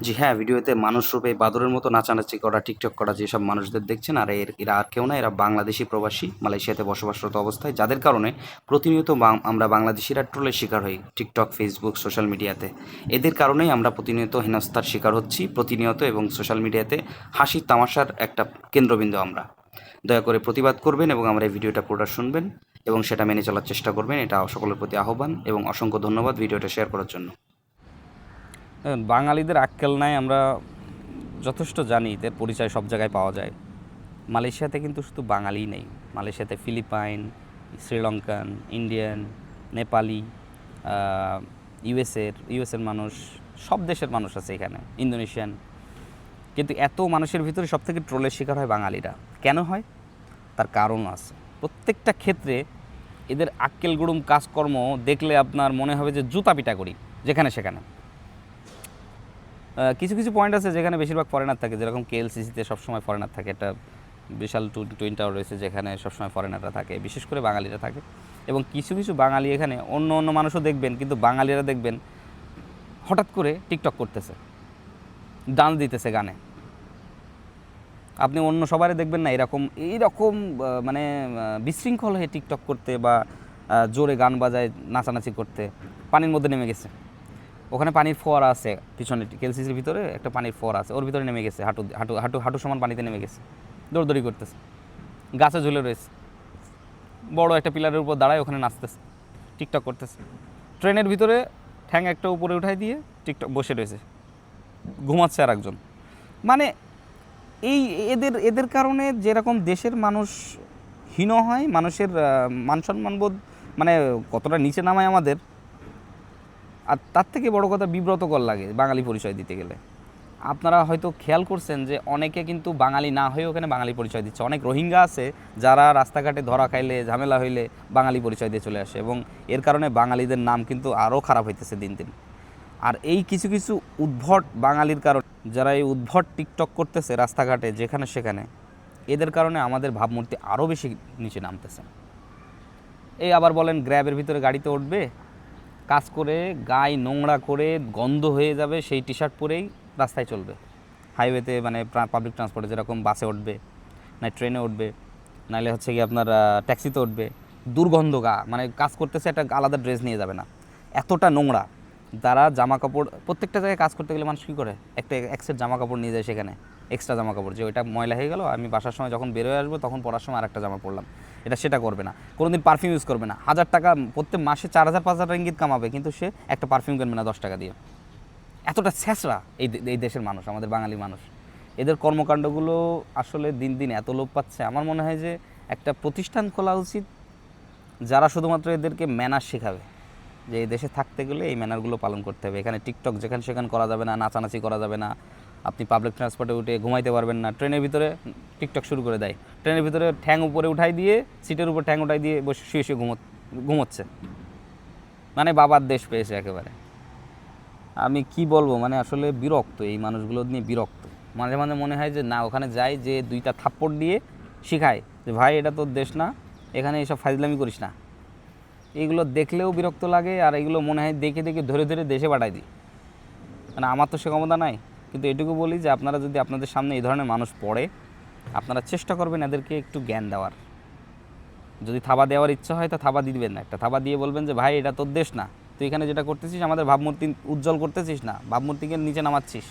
জি হ্যাঁ ভিডিওতে মানুষ রূপে বাদরের মতো নাচানাচি করা, টিকটক করা যেসব মানুষদের দেখছেন, আর এর, এরা আর কেউ না, এরা বাংলাদেশি প্রবাসী, মালয়েশিয়াতে বসবাসরত অবস্থায়, যাদের কারণে প্রতিনিয়ত আমরা বাংলাদেশিরা ট্রোলের শিকার হই, টিকটক, ফেসবুক, সোশ্যাল মিডিয়াতে। এদের কারণেই আমরা প্রতিনিয়ত হেনস্থার শিকার হচ্ছি, প্রতিনিয়ত এবং সোশ্যাল মিডিয়াতে হাসির তামাশার একটা কেন্দ্রবিন্দু আমরা। দয়া করে প্রতিবাদ করবেন এবং আমরা এই ভিডিওটা পুরোটা শুনবেন এবং সেটা মেনে চলার চেষ্টা করবেন, এটা সকলের প্রতি আহ্বান এবং অসংখ্য ধন্যবাদ ভিডিওটা শেয়ার করার জন্য। বাঙালিদের আক্কেল নাই, আমরা যথেষ্ট জানি এদের পরিচয় সব জায়গায় পাওয়া যায়। মালয়েশিয়াতে কিন্তু শুধু বাঙালি নেই। মালয়েশিয়াতে ফিলিপাইন, শ্রীলঙ্কান, ইন্ডিয়ান, নেপালি ইউএসের ইউএসের মানুষ, সব দেশের মানুষ আছে এখানে, ইন্দোনেশিয়ান। কিন্তু এত মানুষের ভিতরে সব থেকে ট্রোলের শিকার হয় বাঙালিরা। কেন হয়? তার কারণ আছে। প্রত্যেকটা ক্ষেত্রে এদের আক্কেল গুড়ুম কাজকর্ম দেখলে আপনার মনে হবে যে জুতা পিটা করি, যেখানে সেখানে। কিছু কিছু পয়েন্ট আছে যেখানে বেশিরভাগ ফরেনার থাকে, যেরকম কেএলসিসিতে সবসময় ফরেনার থাকে। একটা বিশাল টু টুইন টাওয়ার রয়েছে যেখানে সবসময় ফরেনাররা থাকে, বিশেষ করে বাঙালিরা থাকে। এবং কিছু কিছু বাঙালি এখানে অন্য অন্য মানুষও দেখবেন, কিন্তু বাঙালিরা দেখবেন হঠাৎ করে টিকটক করতেছে, ডান্স দিতেছে গানে। আপনি অন্য সবারে দেখবেন না, এরকম এইরকম মানে বিশৃঙ্খল হয়ে টিকটক করতে বা জোরে গান বাজায়, নাচানাচি করতে পানির মধ্যে নেমে গেছে। ওখানে পানির ফোয়ারা আছে পিছনে কেলসিসির ভিতরে একটা পানির ফোয়ারা আছে, ওর ভিতরে নেমে গেছে, হাঁটু হাঁটু হাঁটু হাঁটু সমান পানিতে নেমে গেছে, দৌড়দৌড়ি করতেছে, গাছে ঝুলে রয়েছে, বড় একটা পিলারের উপর দাঁড়ায় ওখানে নাচতেছে, টিকটক করতেছে, ট্রেনের ভিতরে ঠ্যাং একটা উপরে উঠাই দিয়ে টিকটক বসে রয়েছে, ঘুমাচ্ছে আর একজন মানে এই এদের এদের কারণে যেরকম দেশের মানুষ হীন হয়, মানুষের মান সম্মানবোধ মানে কতটা নিচে নামায় আমাদের আর তার থেকে বড় কথা বিব্রতকর লাগে বাঙালি পরিচয় দিতে গেলে। আপনারা হয়তো খেয়াল করছেন যে অনেকে কিন্তু বাঙালি না হয়ে ওখানে বাঙালি পরিচয় দিচ্ছে। অনেক রোহিঙ্গা আছে যারা রাস্তাঘাটে ধরা খাইলে, ঝামেলা হইলে বাঙালি পরিচয় দিয়ে চলে আসে এবং এর কারণে বাঙালিদের নাম কিন্তু আরও খারাপ হইতেছে দিন দিন। আর এই কিছু কিছু উদ্ভট বাঙালির কারণে, যারা এই উদ্ভট টিকটক করতেছে রাস্তাঘাটে, যেখানে সেখানে, এদের কারণে আমাদের ভাবমূর্তি আরও বেশি নিচে নামতেছে। এই আবার বলেন, গ্র্যাবের ভিতরে গাড়িতে উঠবে কাজ করে, গায়ে নোংরা করে, গন্ধ হয়ে যাবে, সেই টি শার্ট পরেই রাস্তায় চলবে। হাইওয়েতে মানে পাবলিক ট্রান্সপোর্টে যেরকম বাসে উঠবে, না ট্রেনে উঠবে, নাহলে হচ্ছে কি আপনার ট্যাক্সিতে উঠবে, দুর্গন্ধ গা মানে কাজ করতেছে একটা আলাদা ড্রেস নিয়ে যাবে না। এতটা নোংরা তারা জামা কাপড় প্রত্যেকটা জায়গায় কাজ করতে গেলে মানুষ কী করে? একটা এক সেট জামা কাপড় নিয়ে যায় সেখানে। এক্সট্রা জামা কাপড় যে ওইটা ময়লা হয়ে গেল, আমি বাসার সময় যখন বেরোয় আসব, তখন পড়ার সময় আরেকটা জামা পরলাম। এটা সেটা করবে না। কোনোদিন পারফিউম ইউজ করবে না। হাজার টাকা, প্রত্যেক মাসে চার হাজার, পাঁচ হাজার ইঙ্গিত কামাবে, কিন্তু সে একটা পারফিউম কিনবে না দশ টাকা দিয়ে। এতটা ছেঁচড়া এই এই দেশের মানুষ, আমাদের বাঙালি মানুষ। এদের কর্মকাণ্ডগুলো আসলে দিন দিন এত লোপ পাচ্ছে। আমার মনে হয় যে একটা প্রতিষ্ঠান খোলা উচিত, যারা শুধুমাত্র এদেরকে ম্যানার শেখাবে। যে এই দেশে থাকতে গেলে এই ম্যানারগুলো পালন করতে হবে। এখানে টিকটক যেখানে সেখানে করা যাবে না, নাচানাচি করা যাবে না। আপনি পাবলিক ট্রান্সপোর্টে উঠে ঘুমাইতে পারবেন না। ট্রেনের ভিতরে টিকটক শুরু করে দেয়। ট্রেনের ভিতরে ঠ্যাং উপরে উঠাই দিয়ে, সিটের উপর ঠ্যাং উঠাই দিয়ে বসে শুয়ে শুয়ে ঘুমো ঘুমোচ্ছে। মানে বাবার দেশ পেয়েছে একেবারে। আমি কি বলব? মানে আসলে বিরক্ত এই মানুষগুলো নিয়ে বিরক্ত। মাঝে মাঝে মনে হয় যে, না, ওখানে যাই যে দুইটা থাপ্পড় দিয়ে শিখায় যে, ভাই, এটা তোর দেশ না, এখানে এইসব ফাইজলামি করিস না। এইগুলো দেখলেও বিরক্ত লাগে আর এগুলো মনে হয় দেখে দেখে ধরে ধরে দেশে পাঠাই দিই। মানে আমার তো সে ক্ষমতা নাই। কিন্তু এটুকু বলি যে আপনারা যদি আপনাদের সামনে এই ধরনের মানুষ পড়ে, আপনারা চেষ্টা করবেন এদেরকে একটু জ্ঞান দেওয়ার। যদি থাবা দেওয়ার ইচ্ছা হয় তো থাবা দিবেন না। একটা থাবা দিয়ে বলবেন যে, ভাই, এটা তোর দেশ না। তুই এখানে যেটা করতেছিস, আমাদের ভাবমূর্তি উজ্জ্বল করতেছিস না। ভাবমূর্তিকে নিচে নামাচ্ছিস।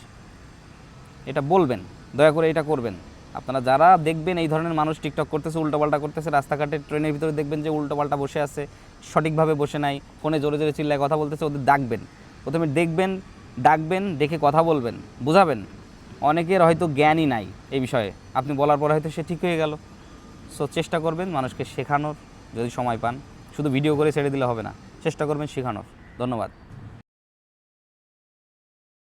এটা বলবেন, দয়া করে এটা করবেন। আপনারা যারা দেখবেন এই ধরনের মানুষ টিকটক করতেছে, উল্টোপাল্টা করতেছে, রাস্তাঘাটে ট্রেনের ভিতরে দেখবেন যে উল্টোপাল্টা বসে আছে, সঠিকভাবে বসে নাই, ফোনে জোরে জোরে চিল্লায় কথা বলতেছে, ওদের ডাকবেন। প্রথমে দেখবেন ডাকবেন, দেখে কথা বলবেন, বুঝাবেন। অনেকের হয়তো জ্ঞানই নাই এই বিষয়ে। আপনি বলার পর হয়তো সে ঠিক হয়ে গেল। সো চেষ্টা করবেন মানুষকে শেখানোর, যদি সময় পান। শুধু ভিডিও করে ছেড়ে দিলে হবে না। চেষ্টা করবেন শেখানোর। ধন্যবাদ।